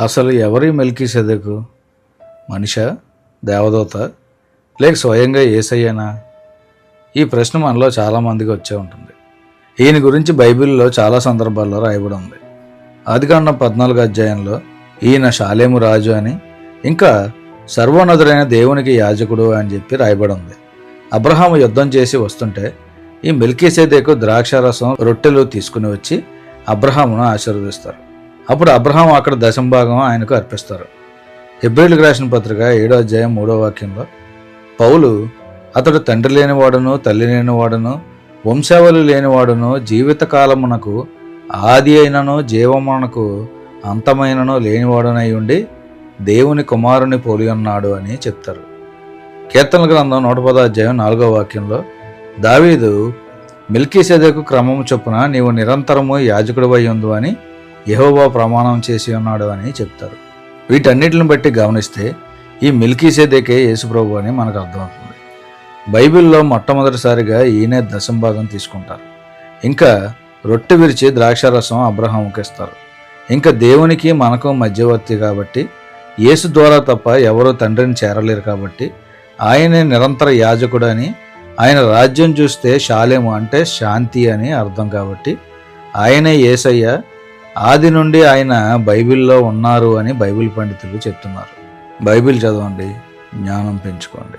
అసలు ఎవరి మెల్కీ సెదకు? మనిష? దేవదూత? లేక స్వయంగా ఏసయ్యనా? ఈ ప్రశ్న మనలో చాలామందికి వచ్చే ఉంటుంది. ఈయన గురించి బైబిల్లో చాలా సందర్భాల్లో రాయబడి ఉంది. ఆదికాండం పద్నాలుగు అధ్యాయంలో ఈయన షాలేము రాజు అని ఇంకా సర్వోన్నతుడైన దేవునికి యాజకుడు అని చెప్పి రాయబడి ఉంది. అబ్రహాం యుద్ధం చేసి వస్తుంటే ఈ మెల్కీసేదేకు ద్రాక్షారసం రొట్టెలు తీసుకుని వచ్చి అబ్రహామును ఆశీర్వదిస్తారు. అప్పుడు అబ్రహాం అక్కడ దశంభాగం ఆయనకు అర్పిస్తారు. హెబ్రిల్కి రాసిన పత్రిక ఏడో అధ్యాయం మూడో వాక్యంలో పౌలు అతడు తండ్రి లేనివాడును తల్లి లేనివాడును వంశావళి లేనివాడును జీవితకాలమునకు ఆది అయినను జీవమునకు అంతమైనను లేనివాడునై ఉండి దేవుని కుమారుని పోలి ఉన్నాడు అని చెప్తారు. కీర్తనల గ్రంథం నూట పదో అధ్యాయం నాలుగో వాక్యంలో దావీదు మిల్కీసెదకు క్రమము చొప్పున నీవు నిరంతరము యాజకుడివై ఉండు అని యెహోవా ప్రమాణం చేసి ఉన్నాడు అని చెప్తారు. వీటన్నిటిని బట్టి గమనిస్తే ఈ మిల్కీసేదేకే యేసుప్రభు అని మనకు అర్థమవుతుంది బైబిల్లో మొట్టమొదటిసారిగా ఈయనే దశంభాగం తీసుకుంటారు. ఇంకా రొట్టె విరిచి ద్రాక్షారసం అబ్రహాముకి ఇస్తారు. ఇంకా దేవునికి మనకు మధ్యవర్తి కాబట్టి యేసు ద్వారా తప్ప ఎవరూ తండ్రిని చేరలేరు కాబట్టి ఆయనే నిరంతర యాజకుడు అని ఆయన రాజ్యం చూస్తే శాలేము అంటే శాంతి అని అర్థం కాబట్టి ఆయనే యేసయ్య ఆది నుండి ఆయన బైబిల్లో ఉన్నారు అని బైబిల్ పండితులు చెప్తున్నారు. బైబిల్ చదవండి జ్ఞానం పెంచుకోండి.